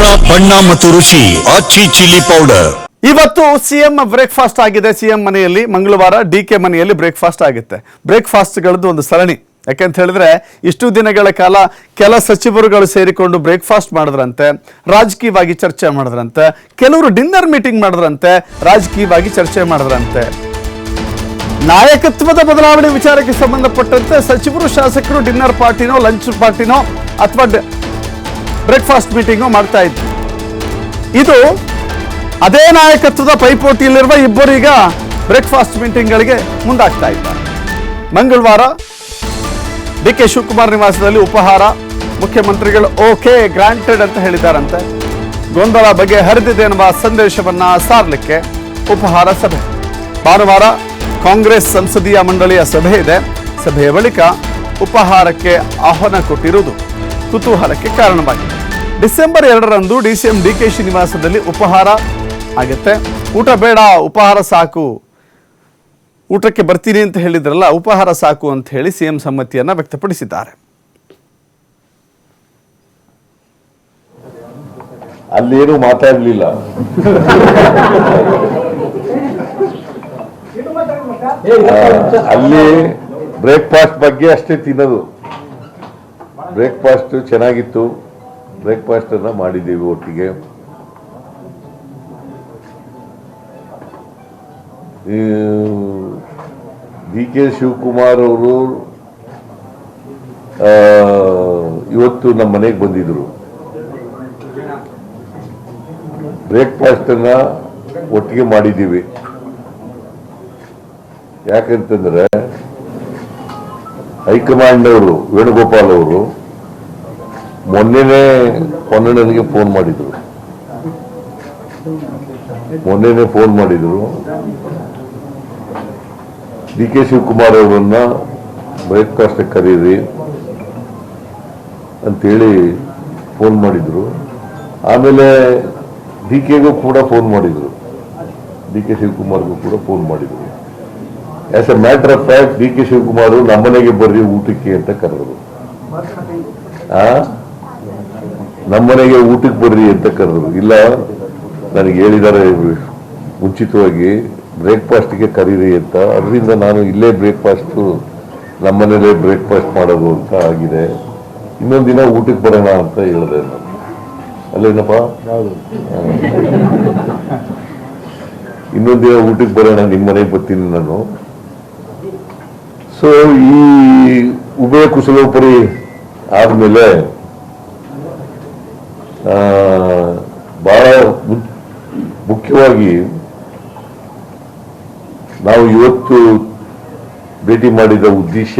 ಖಾರ ಬಣ್ಣ ಮತ್ತು ರುಚಿ ಆಚಿ ಚಿಲ್ಲಿ ಪೌಡರ್. ಇವತ್ತು ಸಿಎಂ ಬ್ರೇಕ್ಫಾಸ್ಟ್ ಆಗಿದೆ. ಸಿಎಂ ಮನೆಯಲ್ಲಿ ಮಂಗಳವಾರ ಡಿ ಕೆ ಮನೆಯಲ್ಲಿ ಬ್ರೇಕ್ಫಾಸ್ಟ್ ಆಗುತ್ತೆ. ಬ್ರೇಕ್ಫಾಸ್ಟ್ಗಳದ್ದು ಒಂದು ಸರಣಿ. ಯಾಕೆಂತ ಹೇಳಿದ್ರೆ, ಇಷ್ಟು ದಿನಗಳ ಕಾಲ ಕೆಲ ಸಚಿವರುಗಳು ಸೇರಿಕೊಂಡು ಬ್ರೇಕ್ಫಾಸ್ಟ್ ಮಾಡಿದ್ರಂತೆ, ರಾಜಕೀಯವಾಗಿ ಚರ್ಚೆ ಮಾಡಿದ್ರಂತೆ, ಕೆಲವರು ಡಿನ್ನರ್ ಮೀಟಿಂಗ್ ಮಾಡಿದ್ರಂತೆ, ರಾಜಕೀಯವಾಗಿ ಚರ್ಚೆ ಮಾಡಿದ್ರಂತೆ. ನಾಯಕತ್ವದ ಬದಲಾವಣೆ ವಿಚಾರಕ್ಕೆ ಸಂಬಂಧಪಟ್ಟಂತೆ ಸಚಿವರು, ಶಾಸಕರು ಡಿನ್ನರ್ ಪಾರ್ಟಿನೋ, ಲಂಚ್ ಪಾರ್ಟಿನೋ ಅಥವಾ ಬ್ರೇಕ್ಫಾಸ್ಟ್ ಮೀಟಿಂಗು ಮಾಡ್ತಾ ಇದ್ರು ಇದು ಅದೇ ನಾಯಕತ್ವದ ಪೈಪೋಟಿಯಲ್ಲಿರುವ ಇಬ್ಬರು ಈಗ ಬ್ರೇಕ್ಫಾಸ್ಟ್ ಮೀಟಿಂಗ್ಗಳಿಗೆ ಮುಂದಾಗ್ತಾ ಇದ್ದಾರೆ. ಮಂಗಳವಾರ ಡಿ ಕೆ ಶಿವಕುಮಾರ್ ನಿವಾಸದಲ್ಲಿ ಉಪಹಾರ, ಮುಖ್ಯಮಂತ್ರಿಗಳು ಓಕೆ ಗ್ರಾಂಟೆಡ್ ಅಂತ ಹೇಳಿದ್ದಾರಂತೆ. ಗೊಂದಲ ಬಗ್ಗೆ ಹರಿದಿದೆ ಎನ್ನುವ ಸಂದೇಶವನ್ನು ಸಾರಲಿಕ್ಕೆ ಉಪಹಾರ ಸಭೆ. ಭಾನುವಾರ ಕಾಂಗ್ರೆಸ್ ಸಂಸದೀಯ ಮಂಡಳಿಯ ಸಭೆ ಇದೆ. ಸಭೆಯ ಬಳಿಕ ಉಪಹಾರಕ್ಕೆ ಆಹ್ವಾನ ಕೊಟ್ಟಿರುವುದು ಕುತೂಹಲಕ್ಕೆ ಕಾರಣವಾಗಿದೆ. ಡಿಸೆಂಬರ್ ಎರಡರಂದು ಡಿಸಿಎಂ ಡಿ ಕೆ ಶಿ ನಿವಾಸದಲ್ಲಿ ಉಪಹಾರ ಆಗುತ್ತೆ. ಊಟ ಬೇಡ, ಉಪಹಾರ ಸಾಕು. ಊಟಕ್ಕೆ ಬರ್ತೀನಿ ಅಂತ ಹೇಳಿದ್ರಲ್ಲ, ಉಪಹಾರ ಸಾಕು ಅಂತ ಹೇಳಿ ಸಿಎಂ ಸಮ್ಮತಿಯನ್ನ ವ್ಯಕ್ತಪಡಿಸಿದ್ದಾರೆ. ಅಲ್ಲೇನು ಮಾತಾಡ್ಲಿಲ್ಲ. ಅಲ್ಲಿ ಬ್ರೇಕ್ಫಾಸ್ಟ್ ಬಗ್ಗೆ ಅಷ್ಟೇ ತಿನ್ನೋದು. ಬ್ರೇಕ್ಫಾಸ್ಟ್ ಚೆನ್ನಾಗಿತ್ತು. ಬ್ರೇಕ್ಫಾಸ್ಟ್ ಅನ್ನ ಮಾಡಿದ್ದೀವಿ ಒಟ್ಟಿಗೆ. ಡಿ ಕೆ ಶಿವಕುಮಾರ್ ಅವರು ಇವತ್ತು ನಮ್ಮ ಮನೆಗೆ ಬಂದಿದ್ರು. ಬ್ರೇಕ್ಫಾಸ್ಟ್ ಅನ್ನ ಒಟ್ಟಿಗೆ ಮಾಡಿದ್ದೀವಿ. ಯಾಕಂತಂದ್ರೆ ಹೈಕಮಾಂಡ್ ಅವರು, ವೇಣುಗೋಪಾಲ್ ಅವರು ಮೊನ್ನೆನೇ ನನಗೆ ಫೋನ್ ಮಾಡಿದ್ರು. ಮೊನ್ನೆನೇ ಫೋನ್ ಮಾಡಿದ್ರು. ಡಿ ಕೆ ಶಿವಕುಮಾರ್ ಅವರನ್ನ ಬ್ರೇಕ್ಫಾಸ್ಟ್ ಕರೀರಿ ಅಂತೇಳಿ ಫೋನ್ ಮಾಡಿದ್ರು. ಆಮೇಲೆ ಡಿ ಕೆಗೂ ಕೂಡ ಫೋನ್ ಮಾಡಿದ್ರು. ಡಿ ಕೆ ಶಿವಕುಮಾರ್ಗೂ ಕೂಡ ಫೋನ್ ಮಾಡಿದ್ರು. As a matter of fact D K Shivakumar ನಮ್ಮನೆಗೆ ಬರ್ರಿ ಊಟಕ್ಕೆ ಅಂತ ಕರೆದರು. ಆ? ನಮ್ಮನೆಗೆ ಊಟಕ್ಕೆ ಬರ್ರಿ ಅಂತ ಕರೆದ್ರು. ಇಲ್ಲ ನನಗೆ ಹೇಳಿದ್ದಾರೆ ಮುಂಚಿತವಾಗಿ ಬ್ರೇಕ್ಫಾಸ್ಟ್ಗೆ ಕರೀರಿ ಅಂತ. ಅದರಿಂದ ನಾನು ಇಲ್ಲೇ ಬ್ರೇಕ್ಫಾಸ್ಟ್ ನಮ್ಮನೇಲೆ ಬ್ರೇಕ್ಫಾಸ್ಟ್ ಮಾಡೋದು ಅಂತ ಆಗಿದೆ. ಇನ್ನೊಂದು ದಿನ ಊಟಕ್ಕೆ ಬರೋಣ ಅಂತ ಹೇಳಿದೆ ನಾನು. ಅಲ್ಲೇನಪ್ಪ? ಇನ್ನೊಂದು ದಿನ ಊಟಕ್ಕೆ ಬರೋಣ ನಿಮ್ಮ ಮನೆಗೆ ಬರ್ತೀನಿ ನಾನು. ಸೊ ಈ ಉಭಯ ಕುಶಲೋಪರಿ ಆದಮೇಲೆ ಬಹಳ ಮುಖ್ಯವಾಗಿ ನಾವು ಇವತ್ತು ಭೇಟಿ ಮಾಡಿದ ಉದ್ದೇಶ